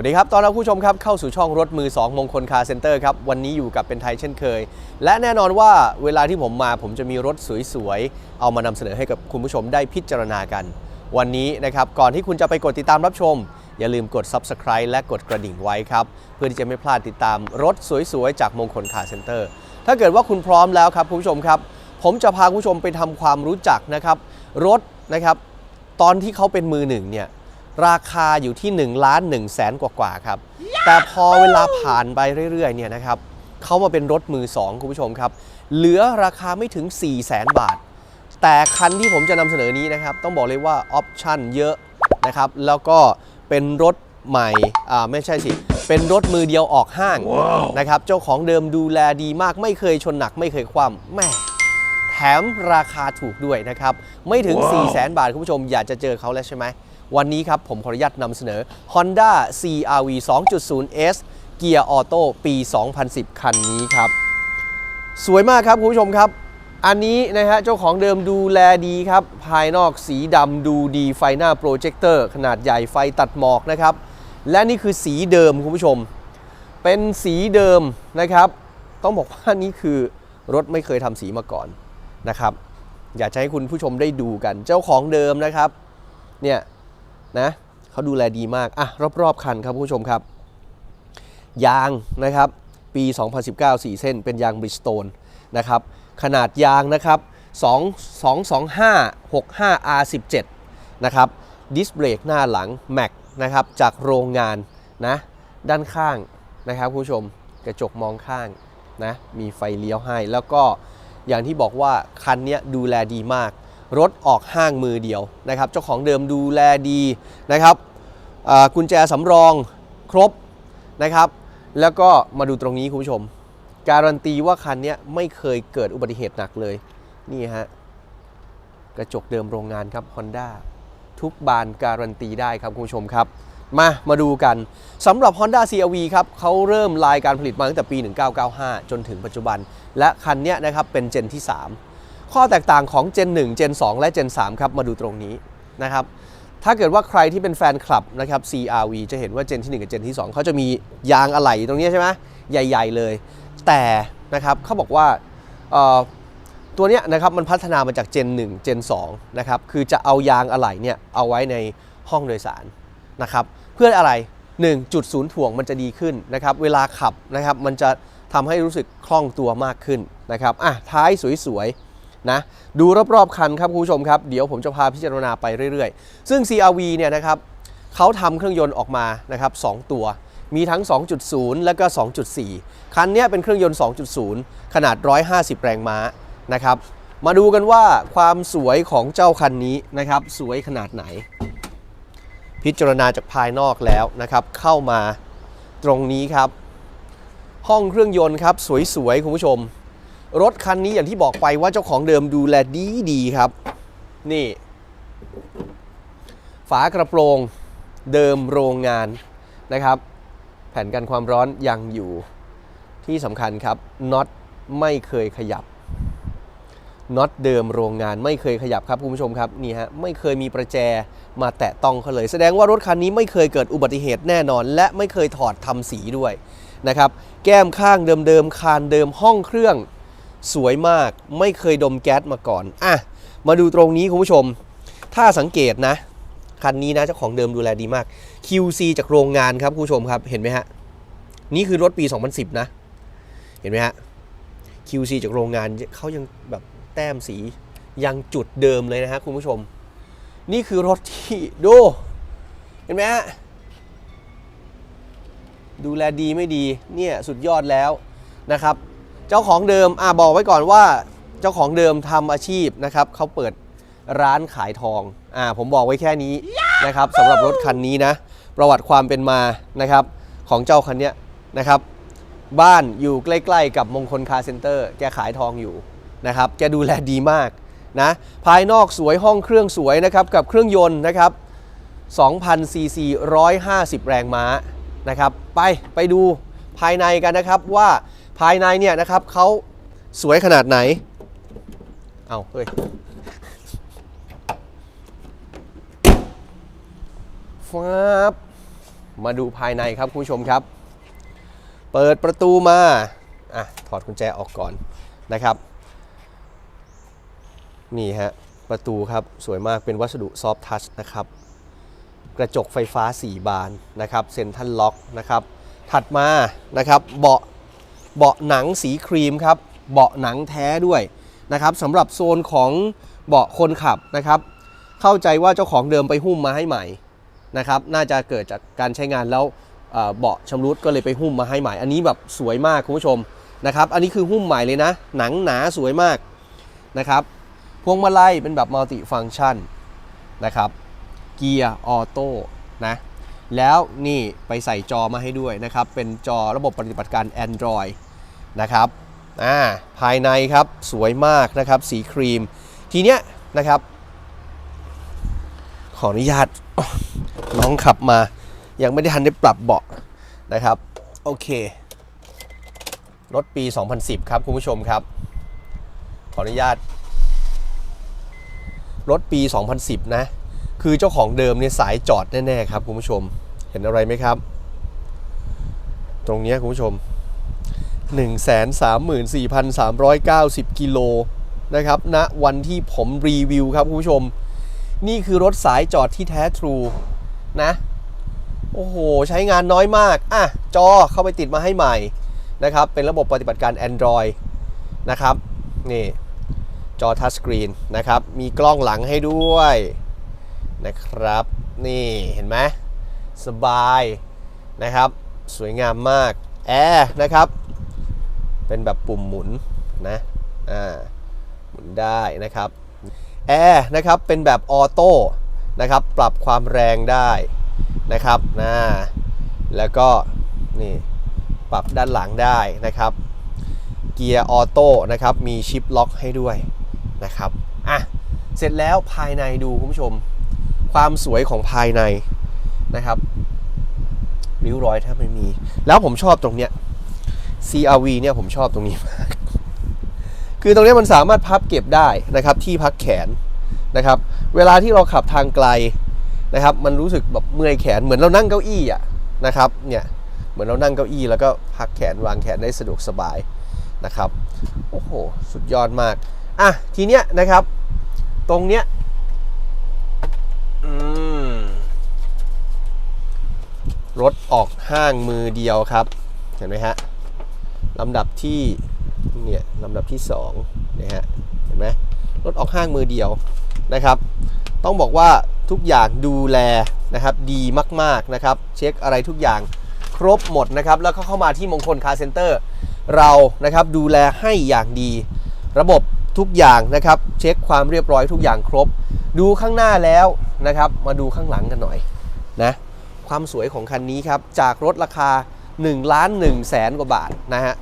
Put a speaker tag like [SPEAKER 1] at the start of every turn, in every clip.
[SPEAKER 1] วัสดีครับ ตอนรับผู้ชมครับเข้าสู่ช่องรถมือ 2 มงคลคาร์เซ็นเตอร์ครับ วันนี้อยู่กับเป็นไทยเช่นเคย และแน่นอนว่าเวลาที่ผมมาผมจะมีรถสวยๆ เอามานำเสนอให้กับคุณผู้ชมได้พิจารณากัน วันนี้นะครับ ก่อนที่คุณจะไปกดติดตามรับชม อย่าลืมกด Subscribe และกดกระดิ่งไว้ครับ เพื่อที่จะไม่พลาดติดตามรถสวยๆ จากมงคลคาร์เซ็นเตอร์ถ้าเกิดว่าคุณพร้อมแล้วครับคุณผู้ชมครับ ผมจะพาคุณผู้ชมไปทำความรู้จักนะครับรถนะครับตอนที่เขาเป็นมือหนึ่งเนี่ย ราคาอยู่ที่1ล้าน1แสนกว่าๆครับ แต่พอเวลาผ่านไปเรื่อยๆเนี่ยนะครับเขามาเป็นรถมือ 2 คุณผู้ชมครับ เหลือราคาไม่ถึง 4 0 0แสนบาท แต่คันที่ผมจะนำเสนอนี้นะครับ ต้องบอกเลยว่าออปชั่นเยอะนะครับ แล้วก็เป็นรถใหม่ อ่า ไม่ใช่สิ เป็นรถมือเดียวออกห้างนะครับ เจ้าของเดิมดูแลดีมาก ไม่เคยชนหนัก ไม่เคยคว่ำแม่แถมราคาถูกด้วยนะครับ ไม่ถึง4 0 0แสนบาท คุณผู้ชมอยากจะเจอเขาแล้วใช่ไหม วันนี้ครับผมขออนุญาตนำเสนอ Honda CRV 2.0S เกียร์ออโต้ปี 2010 คันนี้ครับ สวยมากครับคุณผู้ชมครับ อันนี้นะฮะเจ้าของเดิมดูแลดีครับ ภายนอกสีดำดูดีไฟหน้าโปรเจคเตอร์ขนาดใหญ่ไฟตัดหมอกนะครับ และนี่คือสีเดิมคุณผู้ชม เป็นสีเดิมนะครับ ต้องบอกว่านี่คือรถไม่เคยทำสีมาก่อนนะครับ อยากจะให้คุณผู้ชมได้ดูกัน เจ้าของเดิมนะครับ เนี่ย นะเขาดูแลดีมากอะรอบๆคันครับผู้ชมครับ ยางนะครับ ปี 2019 4 เส้น เป็นยางบริสโตนนะครับขนาดยางนะครับ 2 225 65 R17 นะครับดิสเบรกหน้าหลัง Mac นะครับจากโรงงานนะด้านข้างนะครับผู้ชมกระจกมองข้างนะมีไฟเลี้ยวให้ แล้วก็อย่างที่บอกว่าคันเนี้ยดูแลดีมาก รถออกห้างมือเดียวนะครับ เจ้าของเดิมดูแลดีนะครับกุญแจสำรองครบนะครับ แล้วก็มาดูตรงนี้คุณผู้ชม การันตีว่าคันนี้ไม่เคยเกิดอุบัติเหตุหนักเลย นี่ฮะกระจกเดิมโรงงานครับ Honda ทุกบานการันตีได้ครับคุณผู้ชมครับ มามาดูกันสำหรับ Honda CRV ครับเขาเริ่มลายการผลิตมาตั้งแต่ปี 1995 จนถึงปัจจุบัน และคันนี้นะครับเป็นเจนที่ 3 ข้อแตกต่างของ Gen 1 Gen 2 และ Gen 3 ครับมาดูตรงนี้นะครับถ้าเกิดว่าใครที่เป็นแฟนคลับนะครับ CRV จะเห็นว่า Gen ที่ 1 กับ Gen ที่ 2 เขาจะมียางอะไหล่ตรงนี้ใช่ไหมใหญ่ ๆ เลย แต่นะครับเขาบอกว่าตัวเนี้ยนะครับมันพัฒนามาจาก Gen 1 Gen 2นะครับคือจะเอายางอะไหล่เนี่ยเอาไว้ในห้องโดยสารนะครับเพื่ออะไร 1. จุดศูนย์ถ่วงมันจะดีขึ้นนะครับเวลาขับนะครับมันจะทำให้รู้สึกคล่องตัวมากขึ้นนะครับอะท้ายสวยๆ นะดูรอบๆคันครับคุณผู้ชมครับเดี๋ยวผมจะพาพิจารณาไปเรื่อยๆ ซึ่ง CRV เนี่ยนะครับเขาทำเครื่องยนต์ออกมานะครับสองตัวมีทั้ง 2.0 และก็ 2.4 คันเนี้ยเป็นเครื่องยนต์ 2.0 ขนาด 150 แรงม้านะครับ มาดูกันว่าความสวยของเจ้าคันนี้นะครับ สวยขนาดไหน พิจารณาจากภายนอกแล้วนะครับ เข้ามาตรงนี้ครับ ห้องเครื่องยนต์ครับ สวยๆ คุณผู้ชม รถคันนี้อย่างที่บอกไปว่าเจ้าของเดิมดูแลดีดีครับ นี่ ฝากระโปรงเดิมโรงงานนะครับ แผ่นกันความร้อนยังอยู่ที่สำคัญครับน็อตไม่เคยขยับน็อตเดิมโรงงานไม่เคยขยับครับคุณผู้ชมครับนี่ฮะไม่เคยมีประแจมาแตะต้องเขาเลย แสดงว่ารถคันนี้ไม่เคยเกิดอุบัติเหตุแน่นอน และไม่เคยถอดทำสีด้วยนะครับแก้มข้างเดิมๆคานเดิมห้องเครื่อง สวยมากไม่เคยดมแก๊สมาก่อน อะ มาดูตรงนี้คุณผู้ชม ถ้าสังเกตนะ คันนี้นะเจ้าของเดิมดูแลดีมาก QC จากโรงงานครับคุณผู้ชมครับเห็นไหมฮะ นี่คือรถปี 2010 นะ เห็นไหมฮะ QC จากโรงงานเขายังแบบแต้มสียังจุดเดิมเลยนะฮะคุณผู้ชม นี่คือรถที่ดูเห็นไหมฮะดูแลดีไม่ดีเนี่ยสุดยอดแล้วนะครับ เจ้าของเดิมอ่าบอกไว้ก่อนว่าเจ้าของเดิมทำอาชีพนะครับเขาเปิดร้านขายทองอ่าผมบอกไว้แค่นี้นะครับสำหรับรถคันนี้นะ ประวัติความเป็นมานะครับของเจ้าคันเนี้ยนะครับ บ้านอยู่ใกล้ๆกับมงคลคาร์เซ็นเตอร์แกขายทองอยู่นะครับแกดูแลดีมากนะภายนอกสวยห้องเครื่องสวยนะครับกับเครื่องยนต์นะครับ2,000ซีซี150 แรงม้านะครับ ไปไปดูภายในกันนะครับว่า ภายในเนี่ยนะครับเขาสวยขนาดไหน เอาเฮ้ยฟาบมาดูภายในครับคุณผู้ชมครับ เปิดประตูมาอะถอดกุญแจออกก่อนนะครับ นี่ฮะ ประตูครับสวยมากเป็นวัสดุซอฟทัชนะครับ กระจกไฟฟ้า 4 บานนะครับเซ็นทัลล็อกนะครับ ถัดมานะครับ เบาะ เบาะหนังสีครีมครับ เบาะหนังแท้ด้วยนะครับสำหรับโซนของเบาะคนขับนะครับ เข้าใจว่าเจ้าของเดิมไปหุ้มมาให้ใหม่นะครับ น่าจะเกิดจากการใช้งานแล้วเบาะชำรุดก็เลยไปหุ้มมาให้ใหม่ อันนี้แบบสวยมากคุณผู้ชมนะครับ อันนี้คือหุ้มใหม่เลยนะ หนังหนาสวยมากนะครับพวงมาลัยเป็นแบบมัลติฟัง c t ชันนะครับ เกียร์ออโต้นะ แล้วนี่ไปใส่จอมาให้ด้วยนะครับ เป็นจอระบบปฏิบัติการ Android นะครับอ่าภายในครับสวยมากนะครับ สีครีม ทีเนี้ยนะครับ ขออนุญาตน้องขับมา ยังไม่ได้ทันได้ปรับเบาะนะครับ โอเค รถปี 2010 ครับคุณผู้ชมครับ ขออนุญาต รถปี 2010 นะ คือเจ้าของเดิมเนี่ยสายจอดแน่ ๆ ครับคุณผู้ชม เห็นอะไรไหมครับ ตรงนี้คุณผู้ชม 134,390 กิโลนะครับณนะวันที่ผมรีวิวครับคุณผู้ชม นี่คือรถสายจอดที่แท้ทรูนะ โอ้โห ใช้งานน้อยมาก อะ จอเข้าไปติดมาให้ใหม่นะครับ เป็นระบบปฏิบัติการ Android นะครับ นี่ จอทัชสกรีนนะครับ มีกล้องหลังให้ด้วยนะครับ นี่เห็นไหม สบายนะครับ สวยงามมากแอร์นะครับ เป็นแบบปุ่มหมุนนะอ่าหมุนได้นะครับแอร์นะครับเป็นแบบออโต้นะครับปรับความแรงได้นะครับนะแล้วก็นี่ปรับด้านหลังได้นะครับเกียร์ออโต้นะครับมีชิปล็อกให้ด้วยนะครับอะเสร็จแล้วภายในดูคุณผู้ชม ความสวยของภายใน นะครับริ้วรอยแทบไม่มี แล้วผมชอบตรงเนี้ย CRV เนี่ยผมชอบตรงนี้มาก คือตรงเนี้ยมันสามารถพับเก็บได้นะครับ ที่พักแขนนะครับ เวลาที่เราขับทางไกลนะครับ มันรู้สึกแบบเมื่อยแขนเหมือนเรานั่งเก้าอี้อะนะครับ เนี่ยเหมือนเรานั่งเก้าอี้แล้วก็พักแขนวางแขนได้สะดวกสบายนะครับ โอ้โห สุดยอดมาก อะ ทีเนี้ยนะครับ ตรงเนี้ยอืม รถออกห้างมือเดียวครับ เห็นไหมฮะลำดับที่เนี่ยลำดับที่2นะฮะเห็นไหมรถออกห้างมือเดียวนะครับ ต้องบอกว่าทุกอย่างดูแลนะครับดีมากๆนะครับ เช็คอะไรทุกอย่างครบหมดนะครับ แล้วก็เข้ามาที่มงคลคาร์เซ็นเตอร์เรานะครับดูแลให้อย่างดี ระบบทุกอย่างนะครับ เช็คความเรียบร้อยทุกอย่างครบ ดูข้างหน้าแล้วนะครับ มาดูข้างหลังกันหน่อยนะ ความสวยของคันนี้ครับ จากรถราคา1ล้าน1แสนกว่าบาทนะฮะ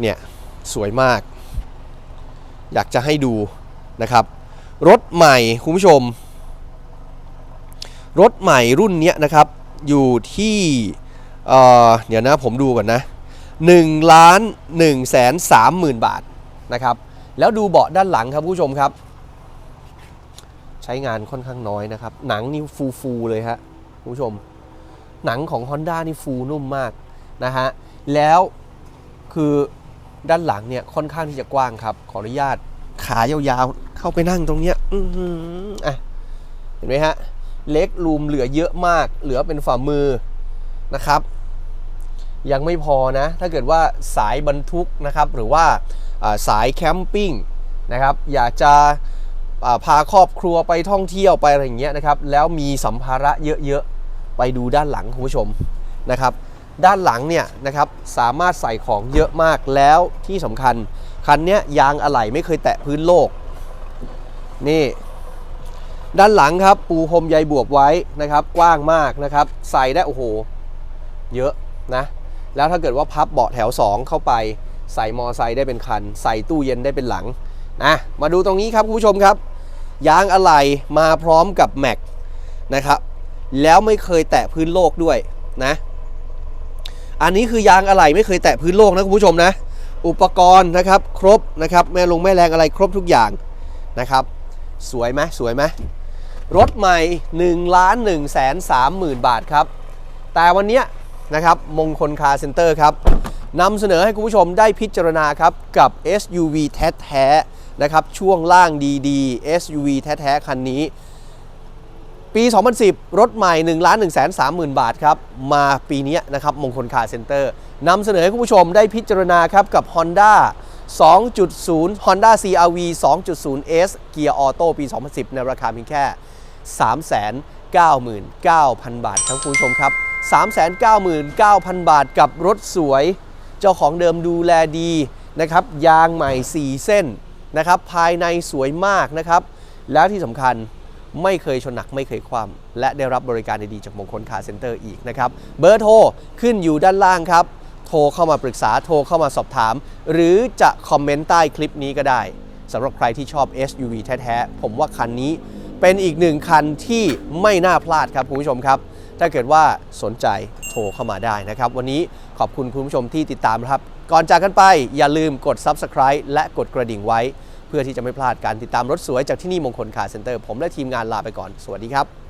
[SPEAKER 1] เนี่ยสวยมาก อยากจะให้ดูนะครับ รถใหม่คุณผู้ชม รถใหม่รุ่นเนี้ยนะครับ อยู่ที่เเดี๋ยวนะผมดูก่อนนะ1ล้าน1แสน3หมื่นบาทนะครับ แล้วดูเบาะด้านหลังครับผู้ชมครับ ใช้งานค่อนข้างน้อยนะครับ หนังนี่ฟูฟูๆเลยฮะคุณผู้ชม หนังของ Honda นี่ฟูนุ่มมากนะฮะ แล้วคือด้านหลังเนี่ยค่อนข้างที่จะกว้างครับ ขออนุญาตขายาวๆ เข้าไปนั่งตรงเนี้ยอืออะเห็นไหมฮะ เล็กรูมเหลือเยอะมาก เหลือเป็นฝ่ามือนะครับ ยังไม่พอนะ ถ้าเกิดว่าสายบรรทุกนะครับ หรือว่าสายแคมปิ้งนะครับ อยากจะ พาครอบครัวไปท่องเที่ยวไปอะไรอย่างเงี้ยนะครับ แล้วมีสัมภาระเยอะๆ ไปดูด้านหลังคุณผู้ชมนะครับ ด้านหลังเนี่ยนะครับสามารถใส่ของเยอะมากแล้วที่สำคัญ คันเนี้ยยางอะไหล่ไม่เคยแตะพื้นโลก นี่ ด้านหลังครับปูพรมใยบวบไว้นะครับ กว้างมากนะครับ ใส่ได้โอ้โห เยอะนะ แล้วถ้าเกิดว่าพับเบาะแถว 2 เข้าไป ใส่มอไซค์ได้เป็นคัน ใส่ตู้เย็นได้เป็นหลังนะมาดูตรงนี้ครับคุณผู้ชมครับ ยางอะไหล่มาพร้อมกับแม็กนะครับ แล้วไม่เคยแตะพื้นโลกด้วยนะ อันนี้คือยางอะไหล่ไม่เคยแตะพื้นโลกนะคุณผู้ชมนะ อุปกรณ์นะครับ ครบนะครับ แม่ลงแม่แรงอะไรครบทุกอย่างนะครับ สวยไหมสวยไหมรถใหม่1ล้าน1แสน3หมื่นบาทครับ แต่วันนี้นะครับมงคลคาร์เซ็นเตอร์ครับนำเสนอให้คุณผู้ชมได้พิจารณาครับ กับ SUV แท้ๆ นะครับ ช่วงล่างดีๆ SUV แท้ ๆ คันนี้ ปี 2010 รถใหม่ 1 1 3 0 0 0 0 บาทครับ มาปีนี้นะครับมงคลคาร์เซ็นเตอร์นำเสนอให้คุณผู้ชมได้พิจารณาครับกับ Honda 2.0 Honda CRV 2.0S เกียร์ออโต้ปี 2010 ในราคาเพียงแค่ 399,000 บาทครับคุณผู้ชมครับ 399,000 บาทกับรถสวย เจ้าของเดิมดูแลดีนะครับ ยางใหม่ 4 เส้น นะครับภายในสวยมากนะครับ แล้วที่สำคัญไม่เคยชนหนักไม่เคยคว่ำและได้รับบริการดีๆจากมงคลคาร์เซ็นเตอร์อีกนะครับ เบอร์โทรขึ้นอยู่ด้านล่างครับ โทรเข้ามาปรึกษาโทรเข้ามาสอบถาม หรือจะคอมเมนต์ใต้คลิปนี้ก็ได้สำหรับใครที่ชอบ SUV แท้ๆ ผมว่าคันนี้เป็นอีกหนึ่งคันที่ไม่น่าพลาดครับคุณผู้ชมครับ ถ้าเกิดว่าสนใจ ทรเข้ามาได้นะครับ วันนี้ขอบคุณคุณผู้ชมที่ติดตามนะครับ ก่อนจากกันไปอย่าลืมกด Subscribe และกดกระดิ่งไว้ เพื่อที่จะไม่พลาดการติดตามรถสวยจากที่นี่มงคลคาร์เซ็นเตอร์ผมและทีมงานลาไปก่อน สวัสดีครับ